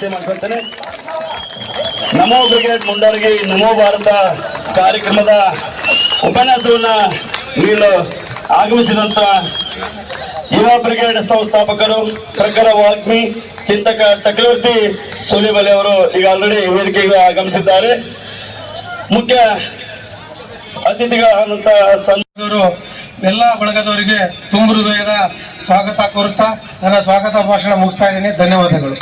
ಮಾಡ್ಕೊಳ್ತೇನೆ. ನಮೋ brigade Mundargi ನಮೋ ಭಾರತ ಕಾರ್ಯಕ್ರಮದ ಉಪನ್ಯಾಸವನ್ನ ನೀಡಲು ಆಗಮಿಸಿದಂತ ಯುವ ಬ್ರಿಗೇಡ್ ಸಂಸ್ಥಾಪಕರು ಪ್ರಖರ ವಾಗ್ಮಿ ಚಿಂತಕ ಚಕ್ರವರ್ತಿ ಸೂಲಿಬಲಿ ಅವರು ಈಗ ಆಲ್ರೆಡಿ ವೇದಿಕೆಗೆ ಆಗಮಿಸಿದ್ದಾರೆ. ಮುಖ್ಯ ಅತಿಥಿಗಳಾದಂತ ಇವರು ಎಲ್ಲ ಬಳಗದವರಿಗೆ ತುಂಬ ಹೃದಯದ ಸ್ವಾಗತ ಕೋರುತ್ತಾ ನನ್ನ ಸ್ವಾಗತ ಭಾಷಣ ಮುಗಿಸ್ತಾ ಇದ್ದೀನಿ. ಧನ್ಯವಾದಗಳು.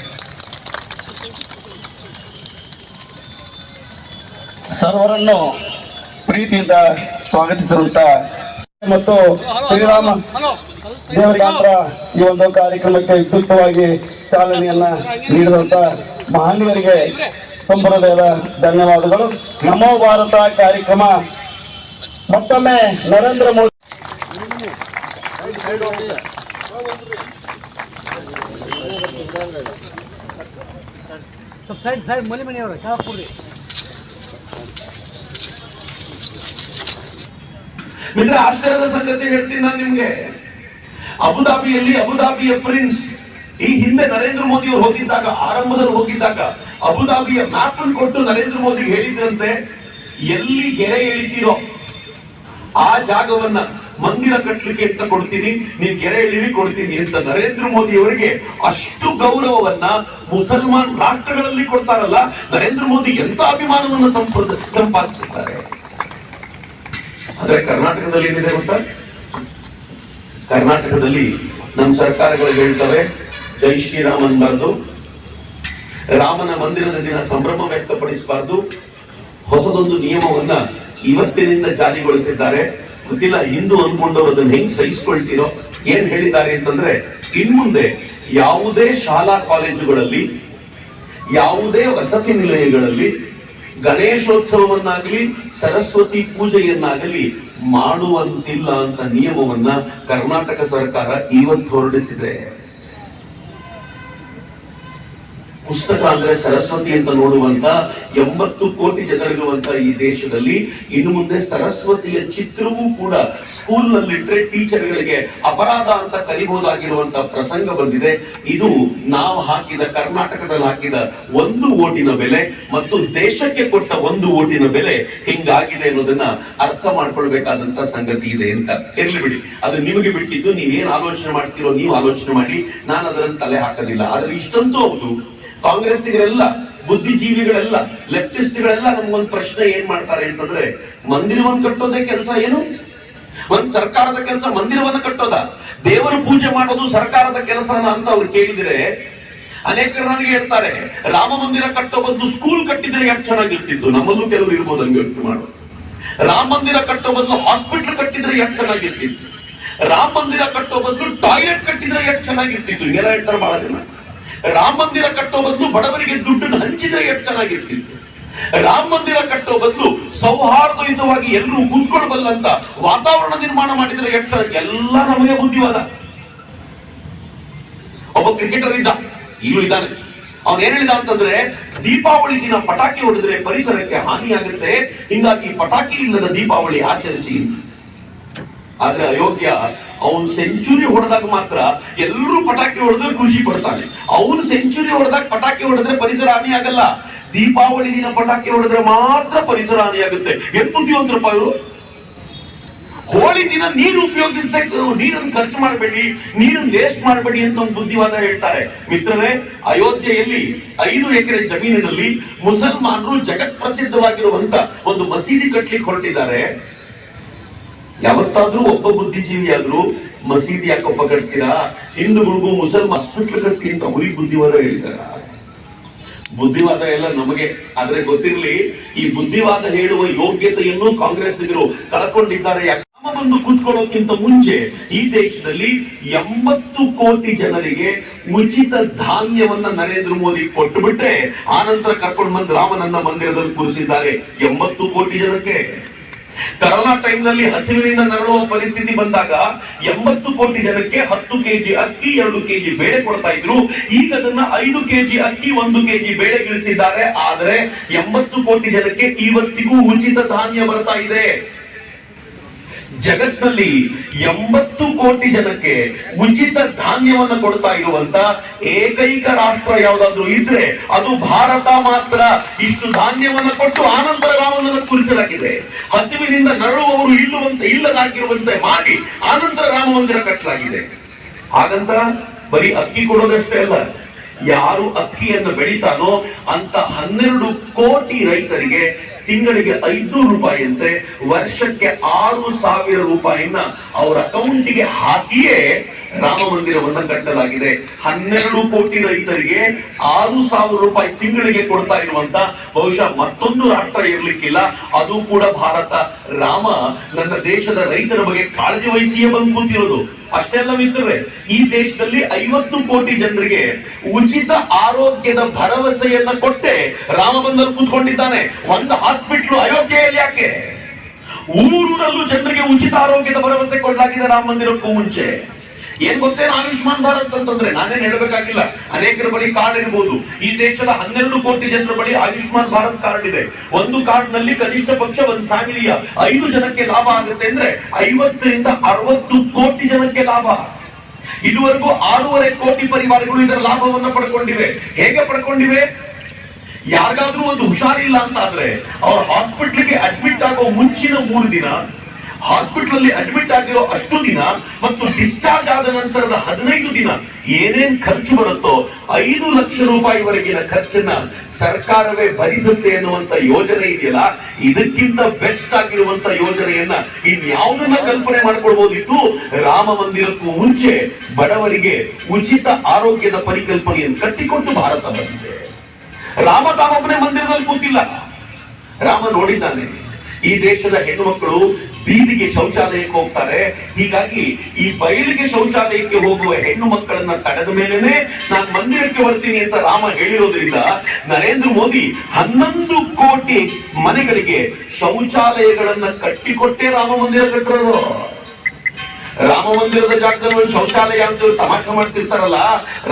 ಸರ್ವರನ್ನು ಪ್ರೀತಿಯಿಂದ ಸ್ವಾಗತಿಸಿದಂತ ಮತ್ತು ಶ್ರೀರಾಮ ದೇವರಿಗಾಂತರ ಈ ಒಂದು ಕಾರ್ಯಕ್ರಮಕ್ಕೆ ವಿದ್ಯುಕ್ತವಾಗಿ ಚಾಲನೆಯನ್ನ ನೀಡಿದಂತ ಮಹನೀಯರಿಗೆ ಸಂಪ್ರದಾಯದ ಧನ್ಯವಾದಗಳು. ನಮೋ ಭಾರತ ಕಾರ್ಯಕ್ರಮ. ಮತ್ತೊಮ್ಮೆ ನರೇಂದ್ರ ಮೋದಿ ಸೈಡ್ ಸೈಡ್ ಮನೆ ಮನೆಯವರು ಮಿತ್ರ ಆಶ್ಚರ್ಯದ ಸಂಗತಿ ಹೇಳ್ತೀನಿ ನಾನು ನಿಮ್ಗೆ. ಅಬುದಾಬಿಯಲ್ಲಿ ಅಬುದಾಬಿಯ ಪ್ರಿನ್ಸ್ ಈ ಹಿಂದೆ ನರೇಂದ್ರ ಮೋದಿ ಅವರು ಹೋಗಿದ್ದಾಗ, ಆರಂಭದಲ್ಲಿ ಹೋಗಿದ್ದಾಗ ಅಬುದಾಬಿಯ ಮ್ಯಾಪ್ ಕೊಟ್ಟು ನರೇಂದ್ರ ಮೋದಿ ಹೇಳಿದ್ರಂತೆ, ಎಲ್ಲಿ ಗೆರೆ ಎಳಿತೀರೋ ಆ ಜಾಗವನ್ನ ಮಂದಿರ ಕಟ್ಟಲಿಕ್ಕೆ ಅಂತ ಕೊಡ್ತೀನಿ ನೀವು ಗೆರೆ ಎಳಿವಿ ಕೊಡ್ತೀನಿ ಅಂತ ನರೇಂದ್ರ ಮೋದಿ ಅವರಿಗೆ ಅಷ್ಟು ಗೌರವವನ್ನ ಮುಸಲ್ಮಾನ್ ರಾಷ್ಟ್ರಗಳಲ್ಲಿ ಕೊಡ್ತಾರಲ್ಲ, ನರೇಂದ್ರ ಮೋದಿ ಎಂತ ಅಭಿಮಾನವನ್ನು ಸಂಪಾದಿಸುತ್ತಾರೆ? ಆದ್ರೆ ಕರ್ನಾಟಕದಲ್ಲಿ ಏನಿದೆ ಗೊತ್ತಾ? ಕರ್ನಾಟಕದಲ್ಲಿ ನಮ್ಮ ಸರ್ಕಾರಗಳು ಹೇಳ್ತವೆ, ಜೈ ಶ್ರೀರಾಮ್ ಅನ್ಬಾರ್ದು ರಾಮನ ಮಂದಿರದ ದಿನ ಸಂಭ್ರಮ ವ್ಯಕ್ತಪಡಿಸಬಾರ್ದು. ಹೊಸದೊಂದು ನಿಯಮವನ್ನ ಇವತ್ತಿನಿಂದ ಜಾರಿಗೊಳಿಸಿದ್ದಾರೆ. ಗೊತ್ತಿಲ್ಲ, ಹಿಂದೂ ಅನ್ಕೊಂಡವರು ಅದನ್ನ ಹೆಂಗ್ ಸಹಿಸ್ಕೊಳ್ತೀರೋ, ಏನ್ ಹೇಳಿದ್ದಾರೆ ಅಂತಂದ್ರೆ, ಇನ್ಮುಂದೆ ಯಾವುದೇ ಶಾಲಾ ಕಾಲೇಜುಗಳಲ್ಲಿ, ಯಾವುದೇ ವಸತಿ ನಿಲಯಗಳಲ್ಲಿ ಗಣೇಶೋತ್ಸವವನ್ನಾಗಲಿ ಸರಸ್ವತಿ ಪೂಜೆಯನ್ನಾಗಲಿ ಮಾಡುವಂತಿಲ್ಲ ಅಂತ ನಿಯಮವನ್ನ ಕರ್ನಾಟಕ ಸರ್ಕಾರ ಇವತ್ತು ಹೊರಡಿಸಿದೆ ಪುಸ್ತಕ ಅಂದ್ರೆ ಸರಸ್ವತಿ ಅಂತ ನೋಡುವಂತ ಎಂಬತ್ತು ಕೋಟಿ ಜನರಿರುವಂತ ಈ ದೇಶದಲ್ಲಿ ಇನ್ನು ಮುಂದೆ ಸರಸ್ವತಿಯ ಚಿತ್ರವೂ ಕೂಡ ಸ್ಕೂಲ್ ನಲ್ಲಿಟ್ರೆ ಟೀಚರ್ಗಳಿಗೆ ಅಪರಾಧ ಅಂತ ಕರಿಬಹುದಾಗಿರುವಂತ ಪ್ರಸಂಗ ಬಂದಿದೆ. ಇದು ನಾವು ಹಾಕಿದ, ಕರ್ನಾಟಕದಲ್ಲಿ ಹಾಕಿದ ಒಂದು ಓಟಿನ ಬೆಲೆ ಮತ್ತು ದೇಶಕ್ಕೆ ಕೊಟ್ಟ ಒಂದು ಓಟಿನ ಬೆಲೆ ಹಿಂಗಾಗಿದೆ ಅನ್ನೋದನ್ನ ಅರ್ಥ ಮಾಡ್ಕೊಳ್ಬೇಕಾದಂತ ಸಂಗತಿ ಇದೆ ಅಂತ. ಇರ್ಲಿ ಬಿಡಿ. ಅದು ನಿಮಗೆ ಬಿಟ್ಟಿದ್ದು, ನೀವೇನ್ ಆಲೋಚನೆ ಮಾಡ್ತೀರೋ ನೀವು ಆಲೋಚನೆ ಮಾಡಿ ನಾನು ಅದರಲ್ಲಿ ತಲೆ ಹಾಕೋದಿಲ್ಲ. ಆದ್ರೆ ಇಷ್ಟಂತೂ ಹೌದು ಕಾಂಗ್ರೆಸ್ಸಿಗರೆಲ್ಲ, ಬುದ್ಧಿಜೀವಿಗಳೆಲ್ಲ, ಲೆಫ್ಟಿಸ್ಟ್ಗಳೆಲ್ಲ ನಮ್ಗೊಂದು ಪ್ರಶ್ನೆ ಏನ್ ಮಾಡ್ತಾರೆ ಅಂತಂದ್ರೆ, ಮಂದಿರವನ್ನು ಕಟ್ಟೋದೇ ಕೆಲಸ ಏನು? ಒಂದ್ ಸರ್ಕಾರದ ಕೆಲಸ ಮಂದಿರವನ್ನು ಕಟ್ಟೋದ? ದೇವರ ಪೂಜೆ ಮಾಡೋದು ಸರ್ಕಾರದ ಕೆಲಸನ ಅಂತ ಅವ್ರು ಕೇಳಿದ್ರೆ, ಅನೇಕರು ನನಗೆ ಹೇಳ್ತಾರೆ, ರಾಮ ಮಂದಿರ ಕಟ್ಟೋ ಬದಲು ಸ್ಕೂಲ್ ಕಟ್ಟಿದ್ರೆ ಎಷ್ಟು ಚೆನ್ನಾಗಿರ್ತಿತ್ತು? ನಮ್ಮಲ್ಲೂ ಕೆಲವರು ಇರ್ಬೋದು ಹಂಗೆ ಮಾಡೋದು. ರಾಮ ಮಂದಿರ ಕಟ್ಟೋ ಬದಲು ಹಾಸ್ಪಿಟಲ್ ಕಟ್ಟಿದ್ರೆ ಎಷ್ಟು ಚೆನ್ನಾಗಿರ್ತಿತ್ತು? ರಾಮ ಮಂದಿರ ಕಟ್ಟೋ ಬದಲು ಟಾಯ್ಲೆಟ್ ಕಟ್ಟಿದ್ರೆ ಎಷ್ಟು ಚೆನ್ನಾಗಿರ್ತಿತ್ತು? ಹಿಂಗೆಲ್ಲ ಹೇಳ್ತಾರೆ ಬಹಳ ಜನ ರಾಮ ಮಂದಿರ ಕಟ್ಟೋ ಬದಲು ಬಡವರಿಗೆ ದುಡ್ಡನ್ನು ಹಂಚಿದ್ರೆ ಎಷ್ಟು ಚೆನ್ನಾಗಿರ್ತಿತ್ತು ರಾಮ ಮಂದಿರ ಕಟ್ಟೋ ಬದಲು ಸೌಹಾರ್ದಯುತವಾಗಿ ಎಲ್ಲರೂ ಕೂತ್ಕೊಳ್ಬಲ್ಲಂತ ವಾತಾವರಣ ನಿರ್ಮಾಣ ಮಾಡಿದ್ರೆ ಎಷ್ಟು ಎಲ್ಲ ನಮಗೆ ಬುದ್ಧಿವಾದ. ಒಬ್ಬ ಕ್ರಿಕೆಟರ್ ಇದ್ದ ಈಗಲೂ ಇದ್ದಾನೆ. ಅವನ್ ಏನ್ ಹೇಳಿದ ಅಂತಂದ್ರೆ, ದೀಪಾವಳಿ ದಿನ ಪಟಾಕಿ ಹೊಡೆದ್ರೆ ಪರಿಸರಕ್ಕೆ ಹಾನಿಯಾಗುತ್ತೆ, ಹಿಂಗಾಗಿ ಪಟಾಕಿ ಇಲ್ಲದ ದೀಪಾವಳಿ ಆಚರಿಸಿ ಅಂತ. ಆದ್ರೆ ಅಯೋಗ್ಯ ಅವನ್ ಸೆಂಚುರಿ ಹೊಡೆದಾಗ ಮಾತ್ರ ಎಲ್ಲರೂ ಪಟಾಕಿ ಹೊಡೆದ್ರೆ ಖುಷಿ ಪಡ್ತಾನೆ. ಅವನು ಸೆಂಚುರಿ ಹೊಡೆದಾಗ ಪಟಾಕಿ ಹೊಡೆದ್ರೆ ಪರಿಸರ ಹಾನಿ ಆಗಲ್ಲ. ದೀಪಾವಳಿ ದಿನ ಪಟಾಕಿ ಹೊಡೆದ್ರೆ ಮಾತ್ರ ಪರಿಸರ ಹಾನಿ ಆಗುತ್ತೆ. ಎಂತ ಬುದ್ಧಿವಂತರಪ್ಪ ಇವರು? ಹೋಳಿ ದಿನ ನೀರು ಉಪಯೋಗಿಸದೆ, ನೀರನ್ನು ಖರ್ಚು ಮಾಡಬೇಡಿ, ನೀರನ್ನು ವೇಸ್ಟ್ ಮಾಡಬೇಡಿ ಅಂತ ಒಂದು ಬುದ್ಧಿವಾದ ಹೇಳ್ತಾರೆ. ಮಿತ್ರರೇ, ಅಯೋಧ್ಯೆಯಲ್ಲಿ ಐದು ಎಕರೆ ಜಮೀನಿನಲ್ಲಿ ಮುಸಲ್ಮಾನರು ಜಗತ್ ಪ್ರಸಿದ್ಧವಾಗಿರುವಂತ ಒಂದು ಮಸೀದಿ ಕಟ್ಲಿಕ್ಕೆ ಹೊರಟಿದ್ದಾರೆ. ಯಾವತ್ತಾದ್ರೂ ಒಬ್ಬ ಬುದ್ಧಿಜೀವಿಯಾದ್ರೂ ಮಸೀದಿ ಯಾಕಪ್ಪ ಕಟ್ತೀರಾ? ಹಿಂದೂಗಳಿಗೂ ಮುಸಲ್ಮ ಹಾಸ್ಪಿಟ್ಲ್ ಕಟ್ಟಿ ಅಂತ ಅವ್ರಿಗೆ ಬುದ್ಧಿವಾದ ಹೇಳಿದಾರ. ಬುದ್ಧಿವಾದ ಎಲ್ಲ ನಮಗೆ, ಆದ್ರೆ ಗೊತ್ತಿರ್ಲಿ, ಈ ಬುದ್ಧಿವಾದ ಹೇಳುವ ಯೋಗ್ಯತೆಯನ್ನು ಕಾಂಗ್ರೆಸ್ಸಿಗರು ಕಳ್ಕೊಂಡಿದ್ದಾರೆ. ಬಂದು ಕೂತ್ಕೊಳ್ಳೋಕ್ಕಿಂತ ಮುಂಚೆ ಈ ದೇಶದಲ್ಲಿ ಎಂಬತ್ತು ಕೋಟಿ ಜನರಿಗೆ ಉಚಿತ ಧಾನ್ಯವನ್ನ ನರೇಂದ್ರ ಮೋದಿ ಕೊಟ್ಟು ಆ ನಂತರ ಕರ್ಕೊಂಡು ಬಂದು ರಾಮನನ್ನ ಮಂದಿರದಲ್ಲಿ ಕೂರಿಸಿದ್ದಾರೆ ಎಂಬತ್ತು ಕೋಟಿ ಜನಕ್ಕೆ. ಕರೋನಾ ಟೈಮ್ನಲ್ಲಿ ಹಸಿವಿನಿಂದ ನರಳುವ ಪರಿಸ್ಥಿತಿ ಬಂದಾಗ ಎಂಬತ್ತು ಕೋಟಿ ಜನಕ್ಕೆ ಹತ್ತು ಕೆಜಿ ಅಕ್ಕಿ, ಎರಡು ಕೆಜಿ ಬೇಳೆ ಕೊಡ್ತಾ ಇದ್ರು. ಈಗ ಅದನ್ನ ಐದು ಕೆಜಿ ಅಕ್ಕಿ, ಒಂದು ಕೆಜಿ ಬೇಳೆ ಇಳಿಸಿದ್ದಾರೆ ಆದ್ರೆ ಎಂಬತ್ತು ಕೋಟಿ ಜನಕ್ಕೆ ಇವತ್ತಿಗೂ ಉಚಿತ ಧಾನ್ಯ ಬರ್ತಾ ಇದೆ. ಜಗತ್ನಲ್ಲಿ ಎಂಬತ್ತು ಕೋಟಿ ಜನಕ್ಕೆ ಉಚಿತ ಧಾನ್ಯವನ್ನು ಕೊಡ್ತಾ ಇರುವಂತ ಏಕೈಕ ರಾಷ್ಟ್ರ ಯಾವ್ದಾದ್ರು ಇದ್ರೆ ಅದು ಭಾರತ ಮಾತ್ರ. ಇಷ್ಟು ಧಾನ್ಯವನ್ನು ಕೊಟ್ಟು ಆನಂತರ ರಾಮನನ್ನು ಕುರಿಸಲಾಗಿದೆ. ಹಸಿವಿನಿಂದ ನರಳುವವರು ಇಲ್ಲುವಂತೆ, ಇಲ್ಲದಾಗಿರುವಂತೆ ಮಾಡಿ ಆನಂತರ ರಾಮ ಮಂದಿರ ಕಟ್ಟಲಾಗಿದೆ. ಹಾಗಂತ ಬರೀ ಅಕ್ಕಿ ಕೊಡೋದಷ್ಟೇ ಅಲ್ಲ, ಯಾರು ಅಕ್ಕಿಯನ್ನು ಬೆಳಿತಾನೋ ಅಂತ ಹನ್ನೆರಡು ಕೋಟಿ ರೈತರಿಗೆ ತಿಂಗಳಿಗೆ ಐದ್ನೂರು ಅಂದ್ರೆ ವರ್ಷಕ್ಕೆ ಆರು ಸಾವಿರ ರೂಪಾಯಿನ ಅವರ ಅಕೌಂಟಿಗೆ ಹಾಕಿಯೇ ರಾಮ ಮಂದಿರವನ್ನ ಕಟ್ಟಲಾಗಿದೆ. ಹನ್ನೆರಡು ಕೋಟಿ ರೈತರಿಗೆ ಆರು ಸಾವಿರ ರೂಪಾಯಿ ತಿಂಗಳಿಗೆ ಕೊಡ್ತಾ ಇರುವಂತ ಬಹುಶಃ ಮತ್ತೊಂದು ರಾಷ್ಟ್ರ ಇರ್ಲಿಕ್ಕಿಲ್ಲ. ಅದು ಕೂಡ ಭಾರತ. ರಾಮ ನನ್ನ ದೇಶದ ರೈತರ ಬಗ್ಗೆ ಕಾಳಜಿ ವಹಿಸಿಯೇ ಬಂದು ಕೂತಿರೋದು. ಅಲ್ಲ ಮಿತ್ರರೇ, ಈ ದೇಶದಲ್ಲಿ ಐವತ್ತು ಕೋಟಿ ಜನರಿಗೆ ಉಚಿತ ಆರೋಗ್ಯದ ಭರವಸೆಯನ್ನ ಕೊಟ್ಟೆ ರಾಮ ಬಂದಲ್ಲಿ ಕೂತ್ಕೊಂಡಿದ್ದಾನೆ. ಒಂದು ಹಾಸ್ಪಿಟ್ಲು ಅಯೋಧ್ಯೆಯಲ್ಲಿ ಯಾಕೆ? ಊರೂರಲ್ಲೂ ಜನರಿಗೆ ಉಚಿತ ಆರೋಗ್ಯದ ಭರವಸೆ ಕೊಡಲಾಗಿದೆ ರಾಮ ಮಂದಿರಕ್ಕೂ ಮುಂಚೆ. ಏನ್ ಗೊತ್ತೇನು ಆಯುಷ್ಮಾನ್ ಭಾರತ್ ಅಂತಂದ್ರೆ? ನಾನೇನ್ ಹೇಳ್ಬೇಕಾಗಿಲ್ಲ. ಅನೇಕರ ಬಳಿ ಕಾರ್ಡ್ ಇರಬಹುದು ಈ ದೇಶದ ಹನ್ನೆರಡು ಕೋಟಿ ಜನರ ಬಳಿ ಆಯುಷ್ಮಾನ್ ಭಾರತ್ ಕಾರ್ಡ್ ಇದೆ. ಒಂದು ಕಾರ್ಡ್ನಲ್ಲಿ ಕನಿಷ್ಠ ಪಕ್ಷ ಒಂದು ಫ್ಯಾಮಿಲಿಯ ಐದು ಜನಕ್ಕೆ ಲಾಭ ಆಗುತ್ತೆ ಅಂದ್ರೆ ಐವತ್ತರಿಂದ ಅರವತ್ತು ಕೋಟಿ ಜನಕ್ಕೆ ಲಾಭ. ಇದುವರೆಗೂ ಆರೂವರೆ ಕೋಟಿ ಪರಿವಾರಗಳು ಇದರ ಲಾಭವನ್ನು ಪಡ್ಕೊಂಡಿವೆ. ಹೇಗೆ ಪಡ್ಕೊಂಡಿವೆ? ಯಾರಿಗಾದ್ರೂ ಒಂದು ಹುಷಾರಿಲ್ಲ ಅಂತ ಆದ್ರೆ ಅವ್ರ ಹಾಸ್ಪಿಟ್ಲಿಗೆ ಅಡ್ಮಿಟ್ ಆಗೋ ಮುಂಚಿನ ಮೂರು ದಿನ ಹಾಸ್ಪಿಟಲ್ ಅಲ್ಲಿ ಅಡ್ಮಿಟ್ ಆಗಿರೋ ಅಷ್ಟು ದಿನ ಮತ್ತು ಡಿಸ್ಚಾರ್ಜ್ ಆದ ನಂತರದ ಹದಿನೈದು ದಿನ ಏನೇನ್ ಖರ್ಚು ಬರುತ್ತೋ ಐದು ಲಕ್ಷ ರೂಪಾಯಿವರೆಗಿನ ಖರ್ಚನ್ನ ಸರ್ಕಾರವೇ ಭರಿಸುತ್ತೆ ಎನ್ನುವಂತ ಯೋಜನೆ ಇದೆಯಲ್ಲ, ಇದಕ್ಕಿಂತ ಬೆಸ್ಟ್ ಆಗಿರುವಂತ ಯೋಜನೆಯನ್ನ ಇನ್ಯಾವುದನ್ನ ಕಲ್ಪನೆ ಮಾಡ್ಕೊಳ್ಬಹುದಿತ್ತು ರಾಮ ಮಂದಿರಕ್ಕೂ ಮುಂಚೆ ಬಡವರಿಗೆ ಉಚಿತ ಆರೋಗ್ಯದ ಪರಿಕಲ್ಪನೆಯನ್ನು ಕಟ್ಟಿಕೊಟ್ಟು ಭಾರತ ಬಂದಿದೆ. ರಾಮ ತಾಮೊಬ್ಬನೇ ಮಂದಿರದಲ್ಲಿ ಕೂತಿಲ್ಲ. ರಾಮ ನೋಡಿದ್ದಾನೆ, ಈ ದೇಶದ ಹೆಣ್ಣು ಮಕ್ಕಳು ಬೀದಿಗೆ ಶೌಚಾಲಯಕ್ಕೆ ಹೋಗ್ತಾರೆ. ಹೀಗಾಗಿ ಈ ಬಯಲಿಗೆ ಶೌಚಾಲಯಕ್ಕೆ ಹೋಗುವ ಹೆಣ್ಣು ಮಕ್ಕಳನ್ನ ತಡೆದ ಮೇಲೇನೆ ನಾನು ಮಂದಿರಕ್ಕೆ ಬರ್ತೀನಿ ಅಂತ ರಾಮ ಹೇಳಿರೋದ್ರಿಂದ ನರೇಂದ್ರ ಮೋದಿ ಹನ್ನೊಂದು ಕೋಟಿ ಮನೆಗಳಿಗೆ ಶೌಚಾಲಯಗಳನ್ನ ಕಟ್ಟಿಕೊಟ್ಟೇ ರಾಮ ಮಂದಿರ ಕಟ್ಟಿರೋದು ರಾಮ ಮಂದಿರದ ಜಾಗದಲ್ಲಿ ಒಂದು ಶೌಚಾಲಯ ಅಂತ ತಮಾಷೆ ಮಾಡ್ತಿರ್ತಾರಲ್ಲ,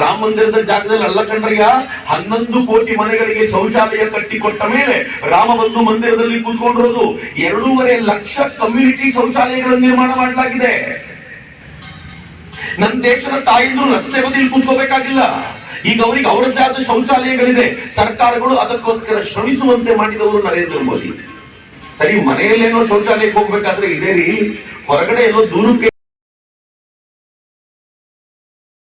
ರಾಮ ಮಂದಿರದ ಜಾಗದಲ್ಲಿ ಅಲ್ಲ ಕಂಡ್ರಿಯ ಹನ್ನೊಂದು ಕೋಟಿ ಮನೆಗಳಿಗೆ ಶೌಚಾಲಯ ಕಟ್ಟಿ ಕೊಟ್ಟ ಮೇಲೆ ರಾಮ ಬಂದು ಮಂದಿರದಲ್ಲಿ ಕೂತ್ಕೊಂಡಿರೋದು ಎರಡೂವರೆ ಲಕ್ಷ ಕಮ್ಯುನಿಟಿ ಶೌಚಾಲಯಗಳನ್ನು ನಿರ್ಮಾಣ ಮಾಡಲಾಗಿದೆ. ನನ್ನ ದೇಶದ ತಾಯಿಂದ್ರು ರಸ್ತೆ ಬದಿಯಲ್ಲಿ ಕೂತ್ಕೋಬೇಕಾಗಿಲ್ಲ. ಈಗ ಅವರಿಗೆ ಅವರದ್ದೇ ಆದ ಶೌಚಾಲಯಗಳಿದೆ. ಸರ್ಕಾರಗಳು ಅದಕ್ಕೋಸ್ಕರ ಶ್ರಮಿಸುವಂತೆ ಮಾಡಿದವರು ನರೇಂದ್ರ ಮೋದಿ. ಸರಿ, ಮನೆಯಲ್ಲೇನೋ ಶೌಚಾಲಯಕ್ಕೆ ಹೋಗ್ಬೇಕಾದ್ರೆ ಇದೇ ರೀ ಹೊರಗಡೆ ಎಲ್ಲೋ ದೂರಕ್ಕೆ